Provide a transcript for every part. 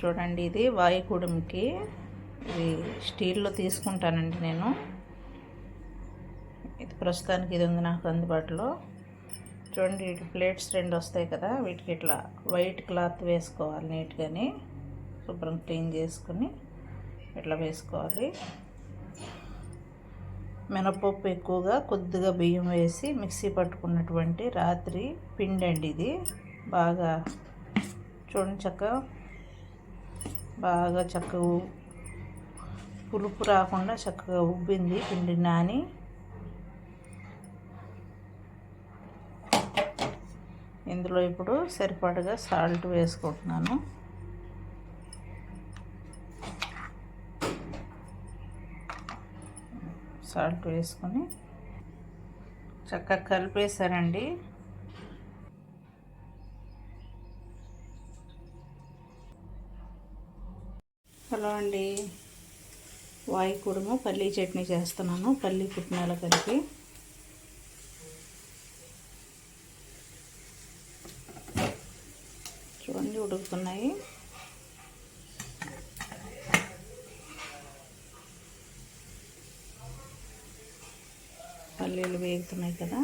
చూడండి ఇది వాయుకుడుంకి. ఇది స్టీల్లో తీసుకుంటానండి నేను. ఇది ప్రస్తుతానికి ఇది ఉంది నాకు అందుబాటులో. చూడండి ఇటు ప్లేట్స్ రెండు వస్తాయి కదా వీటికి ఇట్లా వైట్ క్లాత్ వేసుకోవాలి నీట్గాని. శుభ్రం క్లీన్ చేసుకుని ఇట్లా వేసుకోవాలి. మినపప్పు ఎక్కువగా కొద్దిగా బియ్యం వేసి మిక్సీ పట్టుకున్నటువంటి రాత్రి పిండి అండి ఇది. బాగా చూడండి చక్కగా బాగా చక్కగా పులుపు రాకుండా చక్కగా ఉబ్బింది పిండి నాని. ఇందులో ఇప్పుడు సరిపడగా సాల్ట్ వేసుకుంటున్నాను. సాల్ట్ వేసుకొని చక్కగా కలిపేశారండి హలో అండి. వాయి కుడుము పల్లీ చట్నీ చేస్తున్నాను. పల్లీ పుట్నాల కలిపి. చూడండి ఉడుకుతున్నాయి. పల్లీలు వేగుతున్నాయి కదా.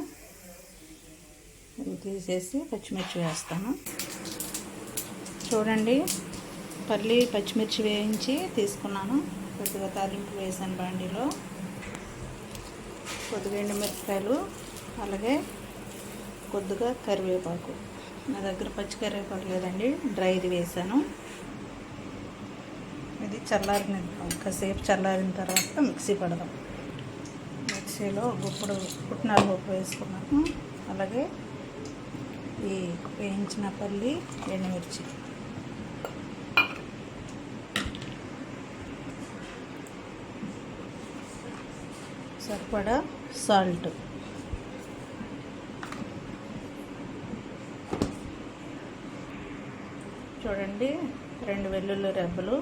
తీసేసి పచ్చిమిర్చి వేస్తాను. చూడండి పల్లి పచ్చిమిర్చి వేయించి తీసుకున్నాను. కొద్దిగా తాలింపు వేసాను బండిలో. కొద్దిగా ఎండుమిరపకాయలు అలాగే కొద్దిగా కరివేపాకు. నా దగ్గర పచ్చి కరివేపాకు లేదండి డ్రైది వేసాను. ఇది చల్లారిన కాసేపు చల్లారిన తర్వాత మిక్సీ పడదాం. మిక్సీలో గుప్పుడు పుట్నాల పప్పు వేసుకున్నాను. అలాగే ఈ వేయించిన పల్లి ఎండుమిర్చి. సరిపడా సాల్ట్. చూడండి రెండు వెల్లుల్లి రెబ్బలు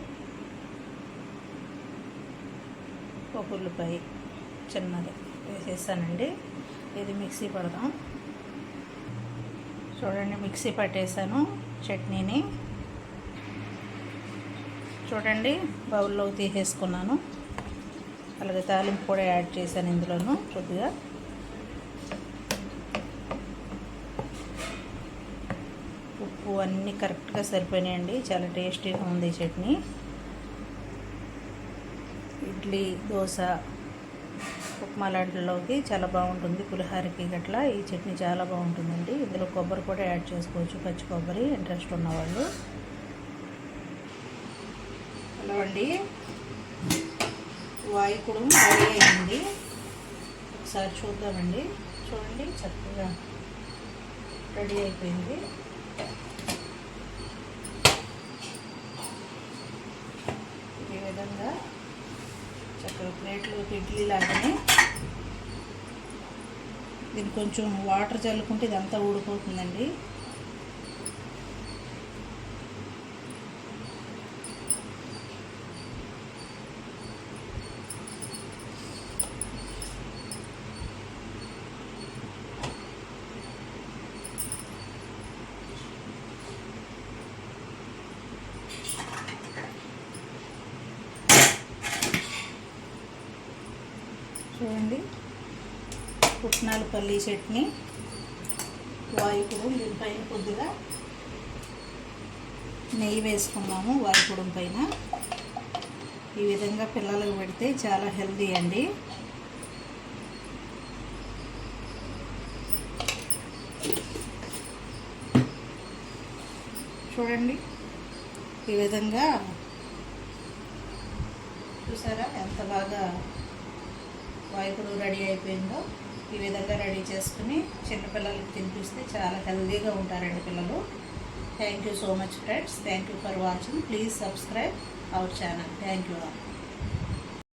ఒక ఉల్లిపాయ చిన్నది వేసేసానండి. ఇది మిక్సీ పడదాం. చూడండి మిక్సీ పట్టేసాను చట్నీని. చూడండి బౌల్లో తీసేసుకున్నాను. అలాగే తాలింపు కూడా యాడ్ చేశాను ఇందులోను కొద్దిగా. ఉప్పు అన్నీ కరెక్ట్గా సరిపోయినాయండి. చాలా టేస్టీగా ఉంది ఈ చట్నీ. ఇడ్లీ దోశ ఉప్మా లాంటిలోకి చాలా బాగుంటుంది. పులిహారకి గట్లా ఈ చట్నీ చాలా బాగుంటుందండి. ఇందులో కొబ్బరి కూడా యాడ్ చేసుకోవచ్చు. పచ్చి కొబ్బరి ఇంట్రెస్ట్ ఉన్నవాళ్ళు. హలో అండి. వాయుకుడు రెడీ అయింది ఒకసారి చూద్దామండి. చూడండి చక్కగా రెడీ అయిపోయింది. ఈ విధంగా చక్కగా ప్లేట్లు ఇడ్లీ లాగానే దీన్ని కొంచెం వాటర్ చల్లుకుంటే ఇదంతా ఊడిపోతుందండి. చూడండి పుట్నాల పల్లీ చట్నీ. వాయుకుడు దీనిపైన కొద్దిగా నెయ్యి వేసుకున్నాము వాయుపుడం పైన. ఈ విధంగా పిల్లలకు పెడితే చాలా హెల్దీ అండి. చూడండి. ఈ విధంగా చూసారా? ఎంత బాగా వాయుకుడు రెడీ అయిపోయిందో ఈ విధంగా రెడీ చేసుకుని చిన్నపిల్లలకి తినిపిస్తే చాలా హెల్దీగా ఉంటారండి పిల్లలు. Thank you so much friends thank you for watching please subscribe our channel thank you